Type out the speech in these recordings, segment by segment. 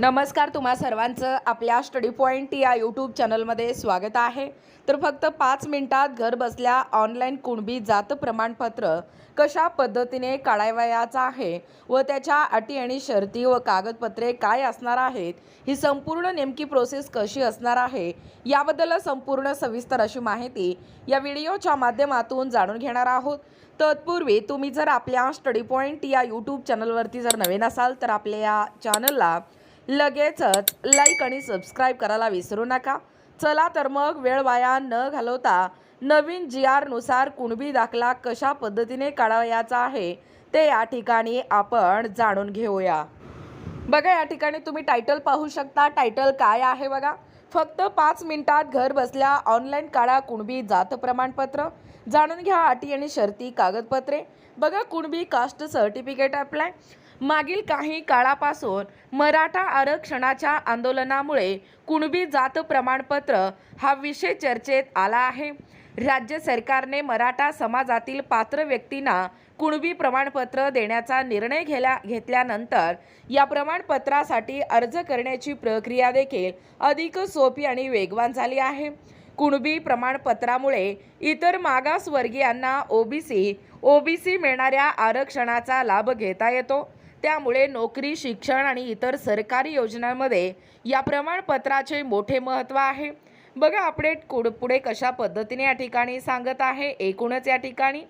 नमस्कार तुम्हा सर्वांचं आपल्या स्टडी पॉईंट या यूट्यूब चॅनलमध्ये स्वागत आहे. तर फक्त पाच मिनिटात घर बसल्या ऑनलाईन कुणबी जात प्रमाणपत्र कशा पद्धतीने काढावयाचं आहे व त्याच्या अटी आणि शर्ती व कागदपत्रे काय असणार आहेत ही संपूर्ण नेमकी प्रोसेस कशी असणार आहे याबद्दल संपूर्ण सविस्तर अशी माहिती या व्हिडिओच्या माध्यमातून जाणून घेणार आहोत. तत्पूर्वी तुम्ही जर आपल्या स्टडी पॉईंट या यूट्यूब चॅनलवरती जर नवीन असाल तर आपल्या या चॅनलला लगेचच लाईक आणि सबस्क्राईब करायला विसरू नका. चला तर मग वेळ वाया न घालवता नवीन जी आरनुसार कुणबी दाखला कशा पद्धतीने काढावयाचा आहे ते या ठिकाणी आपण जाणून घेऊया. बघा या ठिकाणी तुम्ही टायटल पाहू शकता. टायटल काय आहे बघा? फक्त पाच मिनिटात घर बसल्या ऑनलाईन काढा कुणबी जात प्रमाणपत्र. जाणून घ्या अटी आणि शर्ती कागदपत्रे. बघा कुणबी कास्ट सर्टिफिकेट अप्लाय मागील काही काळापासून मराठा आरक्षणाच्या आंदोलनामुळे कुणबी जात प्रमाणपत्र हा विषय चर्चेत आला आहे. राज्य सरकारने मराठा समाजातील पात्र व्यक्तींना कुणबी प्रमाणपत्र देण्याचा निर्णय घेल्या घेतल्यानंतर या प्रमाणपत्रासाठी अर्ज करण्याची प्रक्रिया देखील अधिक सोपी आणि वेगवान झाली आहे. कुणबी प्रमाणपत्रामुळे इतर मागासवर्गीयांना ओबीसी ओबीसी मिळणाऱ्या आरक्षणाचा लाभ घेता येतो. त्यामुळे नोकरी शिक्षण आणि इतर सरकारी योजनांमध्ये या प्रमाणपत्राचे मोठे महत्त्व आहे. बघा अपडेट कुड पुढे कशा पद्धतीने या ठिकाणी सांगत आहे. एकूणच या ठिकाणी.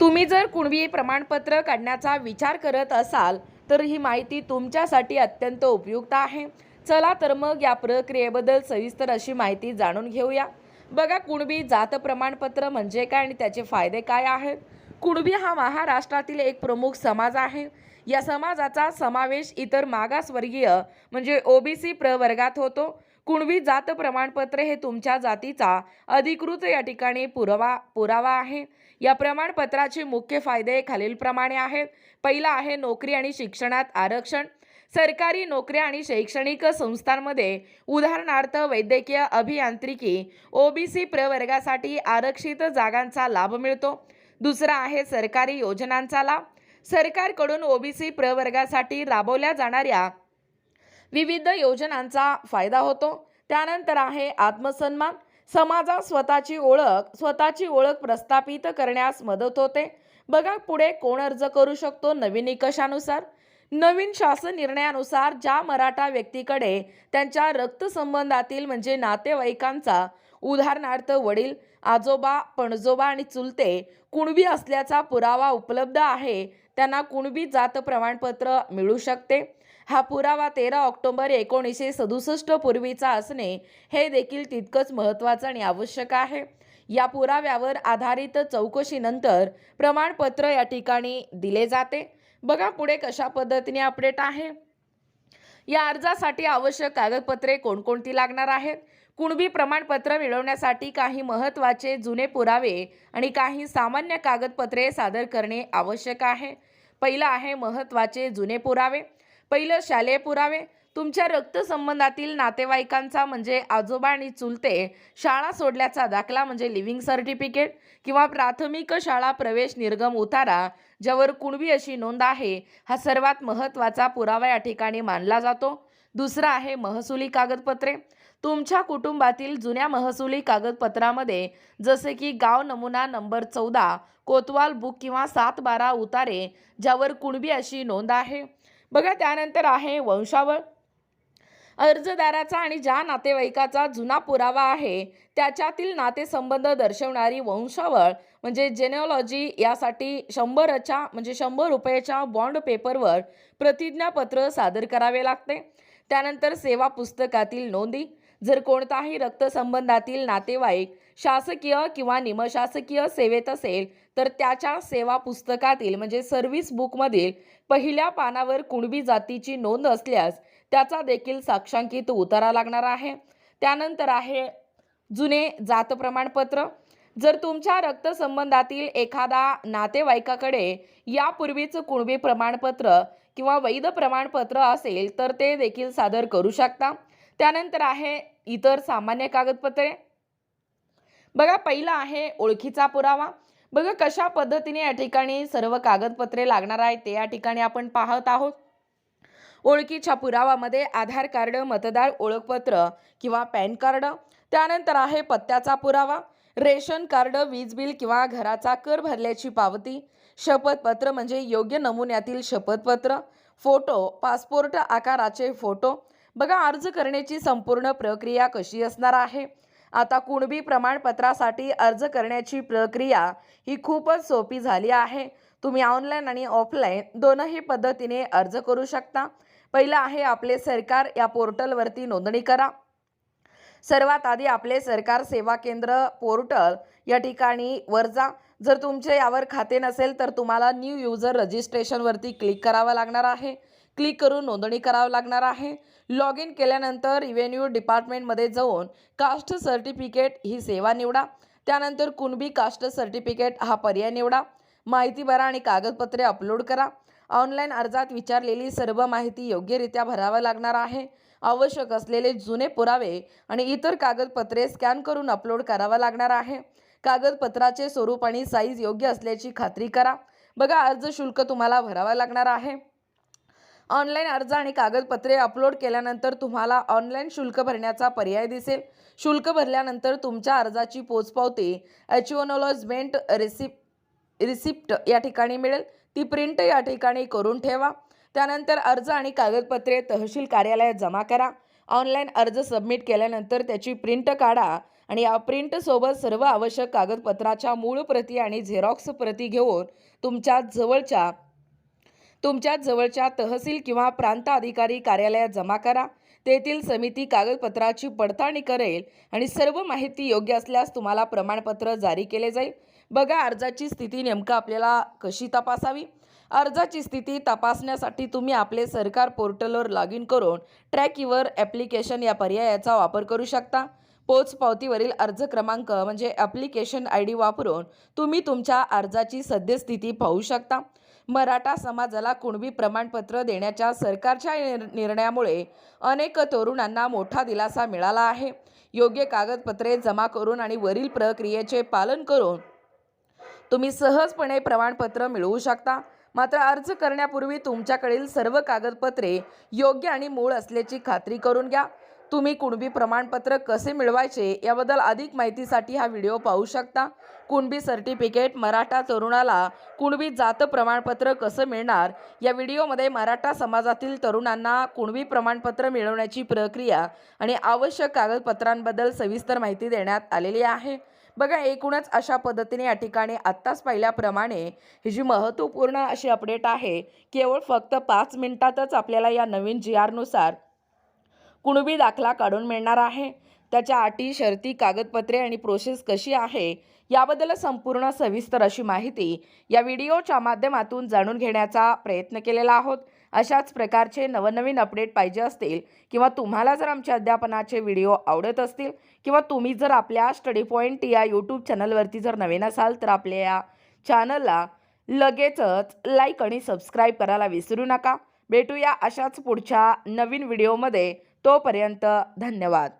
तुम्ही जर कुणबी प्रमाणपत्र काढण्याचा विचार करत असाल तर ही माहिती तुमच्यासाठी अत्यंत उपयुक्त आहे. चला तर मग या प्रक्रियेबद्दल सविस्तर अशी माहिती जाणून घेऊया. बघा कुणबी जात प्रमाणपत्र म्हणजे काय आणि त्याचे फायदे काय आहेत? कुणबी हा महाराष्ट्रातील एक प्रमुख समाज आहे. या समाजाचा समावेश इतर मागासवर्गीय म्हणजे ओबीसी प्रवर्गात होतो. कुणबी जात प्रमाणपत्र हे तुमच्या जातीचा अधिकृत या ठिकाणी पुरावा पुरावा आहे. या प्रमाणपत्राचे मुख्य फायदे खालीलप्रमाणे आहेत. पहिला आहे नोकरी आणि शिक्षणात आरक्षण. सरकारी नोकऱ्या आणि शैक्षणिक संस्थांमध्ये उदाहरणार्थ वैद्यकीय अभियांत्रिकी ओबीसी प्रवर्गासाठी आरक्षित जागांचा लाभ मिळतो. दुसरा आहे सरकारी योजनांचा लाभ सरकारकडून ओबीसी प्रवर्गासाठी राबवल्या जाणाऱ्या विविध योजनांचा फायदा होतो. त्यानंतर आहे आत्मसन्मान. समाजात स्वतःची ओळख स्वतःची ओळख प्रस्थापित करण्यास मदत होते. बघा पुढे कोण अर्ज करू शकतो नवीन निकषानुसार. नवीन शासन निर्णयानुसार ज्या मराठा व्यक्तीकडे त्यांच्या रक्तसंबंधातील म्हणजे नातेवाईकांचा उदाहरणार्थ वडील आजोबा पणजोबा आणि चुलते कुणबी असल्याचा पुरावा उपलब्ध आहे. त्यांना कुणबी जात प्रमाणपत्र मिळू शकते. हा पुरावा तेरा ऑक्टोबर एकोणीसशे सदुसष्ट पूर्वीचा असणे हे देखील तितकंच महत्त्वाचं आणि आवश्यक आहे. या पुराव्यावर आधारित चौकशीनंतर प्रमाणपत्र या ठिकाणी दिले जाते. बघा पुढे कशा पद्धतीने अपडेट आहे. या अर्जासाठी आवश्यक कागदपत्रे कोणकोणती लागणार आहेत? कुणबी प्रमाणपत्र मिळवण्यासाठी काही महत्त्वाचे जुने पुरावे आणि काही सामान्य कागदपत्रे सादर करणे आवश्यक आहे. पहिलं आहे महत्त्वाचे जुने पुरावे. पहिलं शालेय पुरावे. तुमच्या रक्तसंबंधातील नातेवाईकांचा म्हणजे आजोबा आणि चुलते शाळा सोडल्याचा दाखला म्हणजे लिव्हिंग सर्टिफिकेट किंवा प्राथमिक शाळा प्रवेश निर्गम उतारा ज्यावर कुणबी अशी नोंद आहे हा सर्वात महत्त्वाचा पुरावा या ठिकाणी मानला जातो. दुसरा आहे महसुली कागदपत्रे. तुमच्या कुटुंबातील जुन्या महसुली कागदपत्रामध्ये जसे की गाव नमुना नंबर चौदा कोतवाल बुक किंवा सात बारा उतारे ज्यावर कुणबी अशी नोंद आहे? बघा त्यानंतर आहे वंशावळ. अर्जदाराचा आणि ज्या नातेवाईकाचा जुना पुरावा आहे त्याच्यातील नातेसंबंध दर्शवणारी वंशावळ म्हणजे जेनेओलॉजी यासाठी शंभरच्या म्हणजे शंभर रुपयाच्या बॉन्ड पेपरवर प्रतिज्ञापत्र सादर करावे लागते. त्यानंतर सेवा पुस्तकातील नोंदी. जर कोणताही रक्तसंबंधातील नातेवाईक शासकीय किंवा निमशासकीय सेवेत असेल तर त्याच्या सेवा पुस्तकातील म्हणजे सर्व्हिस बुकमधील पहिल्या पानावर कुणबी जातीची नोंद असल्यास त्याचा देखील साक्षांकित उतारा लागणार आहे. त्यानंतर आहे जुने जात प्रमाणपत्र. जर तुमच्या रक्तसंबंधातील एखादा नातेवाईकाकडे यापूर्वीच कुणबी प्रमाणपत्र किंवा वैध प्रमाणपत्र असेल तर ते देखील सादर करू शकता. त्यानंतर आहे इतर सामान्य कागदपत्रे. बघा पहिला आहे ओळखीचा पुरावा. बघा कशा पद्धतीने या ठिकाणी सर्व कागदपत्रे लागणार आहेत ते या ठिकाणी आपण पाहत आहोत. ओळखीच्या पुरावामध्ये आधार कार्ड मतदार ओळखपत्र किंवा पॅन कार्ड. त्यानंतर आहे पत्त्याचा पुरावा. रेशन कार्ड वीज बिल किंवा घराचा कर भरल्याची पावती. शपथपत्र म्हणजे योग्य नमुन्यातील शपथपत्र. फोटो पासपोर्ट आकाराचे फोटो. बघा अर्ज करण्याची संपूर्ण प्रक्रिया कशी असणार आहे? आता कुणबी प्रमाणपत्रासाठी अर्ज करण्याची प्रक्रिया ही खूपच सोपी झाली आहे. तुम्ही ऑनलाईन आणि ऑफलाईन दोनही पद्धतीने अर्ज करू शकता. पहिलं आहे आपले सरकार या पोर्टलवरती नोंदणी करा. सर्वात आधी आपले सरकार सेवा केंद्र पोर्टल या ठिकाणी वर जा. जर तुमचे यावर खाते नसेल तर तुम्हाला न्यू युजर रजिस्ट्रेशनवरती क्लिक करावं लागणार आहे. क्लिक करून नोंदणी करावं लागणार आहे. लॉग इन केल्यानंतर रिव्हेन्यू डिपार्टमेंटमध्ये जाऊन कास्ट सर्टिफिकेट ही सेवा निवडा. त्यानंतर कुणबी कास्ट सर्टिफिकेट हा पर्याय निवडा. माहिती भरा आणि कागदपत्रे अपलोड करा. ऑनलाईन अर्जात विचारलेली सर्व माहिती योग्यरित्या भरावं लागणार आहे. आवश्यक असलेले जुने पुरावे आणि इतर कागदपत्रे स्कॅन करून अपलोड करावं लागणार आहे. कागदपत्राचे स्वरूप आणि साईज योग्य असल्याची खात्री करा. बघा अर्ज शुल्क तुम्हाला भरावं लागणार आहे. ऑनलाईन अर्ज आणि कागदपत्रे अपलोड केल्यानंतर तुम्हाला ऑनलाईन शुल्क भरण्याचा पर्याय दिसेल. शुल्क भरल्यानंतर तुमच्या अर्जाची पोचपावती ॲच्युअनॉलॉजमेंट रिसिप रिसिप्ट या ठिकाणी मिळेल. ती प्रिंट या ठिकाणी करून ठेवा. त्यानंतर अर्ज आणि कागदपत्रे तहसील कार्यालयात जमा करा. ऑनलाईन अर्ज सबमिट केल्यानंतर त्याची प्रिंट काढा आणि या प्रिंटसोबत सर्व आवश्यक कागदपत्राच्या मूळ प्रती आणि झेरॉक्स प्रती घेऊन तुमच्या जवळच्या तुमच्या जवळच्या तहसील किंवा प्रांत अधिकारी कार्यालयात जमा करा. तेथील समिती कागदपत्राची पडताळणी करेल आणि सर्व माहिती योग्य असल्यास तुम्हाला प्रमाणपत्र जारी केले जाईल. बघा अर्जाची स्थिती नेमकं आपल्याला कशी तपासावी? अर्जाची स्थिती तपासण्यासाठी तुम्ही आपले सरकार पोर्टलवर लॉग इन करून ट्रॅक युअर ॲप्लिकेशन या पर्यायाचा वापर करू शकता. पोचपावतीवरील अर्ज क्रमांक म्हणजे ॲप्लिकेशन आय डी वापरून तुम्ही तुमच्या अर्जाची सद्यस्थिती पाहू शकता. मराठा समाजाला कुणबी प्रमाणपत्र देण्याच्या सरकारच्या निर- निर्णयामुळे अनेक तरुणांना मोठा दिलासा मिळाला आहे. योग्य कागदपत्रे जमा करून आणि वरील प्रक्रियेचे पालन करून तुम्ही सहजपणे प्रमाणपत्र मिळवू शकता. मात्र अर्ज करण्यापूर्वी तुमच्याकडील सर्व कागदपत्रे योग्य आणि मूळ असल्याची खात्री करून घ्या. तुम्ही कुणबी प्रमाणपत्र कसे मिळवायचे याबद्दल अधिक माहितीसाठी हा व्हिडिओ पाहू शकता. कुणबी सर्टिफिकेट मराठा तरुणाला कुणबी जात प्रमाणपत्र कसं मिळणार? या व्हिडिओमध्ये मराठा समाजातील तरुणांना कुणबी प्रमाणपत्र मिळवण्याची प्रक्रिया आणि आवश्यक कागदपत्रांबद्दल सविस्तर माहिती देण्यात आलेली आहे. बघा एकूणच अशा पद्धतीने या ठिकाणी आत्ताच पाहिल्याप्रमाणे ही जी महत्त्वपूर्ण अशी अपडेट आहे केवळ फक्त पाच मिनिटातच आपल्याला या नवीन जी आरनुसार कुणबी दाखला काढून मिळणार आहे? त्याच्या अटी शर्ती कागदपत्रे आणि प्रोसेस कशी आहे? याबद्दल संपूर्ण सविस्तर अशी माहिती या व्हिडिओच्या माध्यमातून जाणून घेण्याचा प्रयत्न केलेला आहोत. अशाच प्रकारचे नवनवीन अपडेट पाहिजे असतील किंवा तुम्हाला जर आमच्या अध्यापनाचे व्हिडिओ आवडत असतील किंवा तुम्ही जर आपल्या स्टडी पॉईंट या यूट्यूब चॅनलवरती जर नवीन असाल तर आपल्या या चॅनलला लगेचच लाईक आणि सबस्क्राईब करायला विसरू नका. भेटूया अशाच पुढच्या नवीन व्हिडिओमध्ये. तोपर्यंत धन्यवाद.